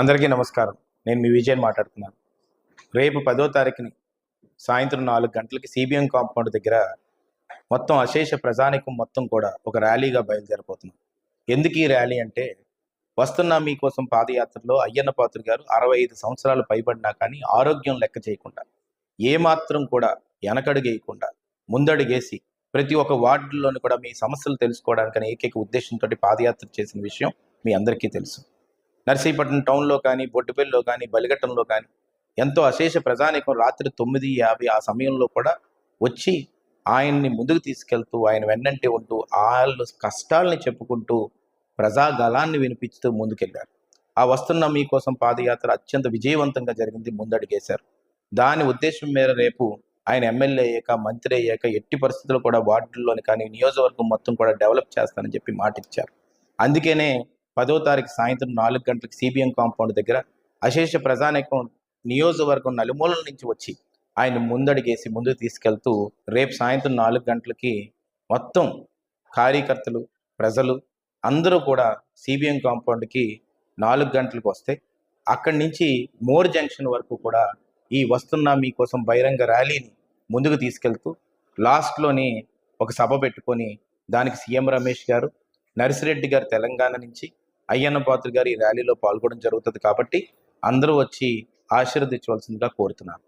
అందరికీ నమస్కారం. నేను మీ విజయన్ మాట్లాడుతున్నాను. రేపు పదో తారీఖుని సాయంత్రం నాలుగు గంటలకి సిబిఎం కాంపౌండ్ దగ్గర మొత్తం అశేష ప్రజానికం మొత్తం కూడా ఒక ర్యాలీగా బయలుదేరిపోతున్నాం ఎందుకు ఈ ర్యాలీ అంటే వస్తున్న మీకోసం పాదయాత్రలో అయ్యన్న పాత్ర గారు అరవై ఐదు సంవత్సరాలు పైబడినా కానీ ఆరోగ్యం లెక్క చేయకుండా ఏమాత్రం కూడా వెనకడుగేయకుండా ముందడుగేసి ప్రతి ఒక్క వార్డులోని కూడా మీ సమస్యలు తెలుసుకోవడానికని ఏకైక ఉద్దేశంతో పాదయాత్ర చేసిన విషయం మీ అందరికీ తెలుసు. నర్సీపట్నం టౌన్లో కానీ బొడ్డుపల్లిలో కానీ బలిఘట్టంలో కానీ ఎంతో అశేష ప్రజానికం రాత్రి తొమ్మిది యాభై ఆ సమయంలో కూడా వచ్చి ఆయన్ని ముందుకు తీసుకెళ్తూ ఆయన వెన్నంటే ఉంటూ వాళ్ళ కష్టాలని చెప్పుకుంటూ ప్రజాగలాన్ని వినిపిస్తూ ముందుకెళ్ళారు. ఆ వస్తున్న మీకోసం పాదయాత్ర అత్యంత విజయవంతంగా జరిగింది ముందడుగేశారు. దాని ఉద్దేశం మేర రేపు ఆయన ఎమ్మెల్యే అయ్యాక మంత్రి అయ్యాక ఎట్టి పరిస్థితుల్లో కూడా వార్డుల్లోని కానీ నియోజకవర్గం మొత్తం కూడా డెవలప్ చేస్తానని చెప్పి మాట ఇచ్చారు అందుకనే పదో తారీఖు సాయంత్రం నాలుగు గంటలకు సిబిఎం కాంపౌండ్ దగ్గర అశేష ప్రజానేకం నియోజకవర్గం నలుమూలల నుంచి వచ్చి ఆయన ముందడిగేసి ముందుకు తీసుకెళ్తూ రేపు సాయంత్రం నాలుగు గంటలకి మొత్తం కార్యకర్తలు ప్రజలు అందరూ కూడా సిబిఎం కాంపౌండ్కి నాలుగు గంటలకు వస్తే అక్కడి నుంచి మోర్ జంక్షన్ వరకు కూడా ఈ వస్తున్న మీకోసం బహిరంగ ర్యాలీని ముందుకు తీసుకెళ్తూ లాస్ట్లోని ఒక సభ పెట్టుకొని దానికి సీఎం రమేష్ గారు నర్సిరెడ్డి గారు తెలంగాణ నుంచి అయ్యన్న పాత్ర గారు ఈ ర్యాలీలో పాల్గొనడం జరుగుతుంది కాబట్టి అందరూ వచ్చి ఆశీర్వదించవలసిందిగా కోరుతున్నాను.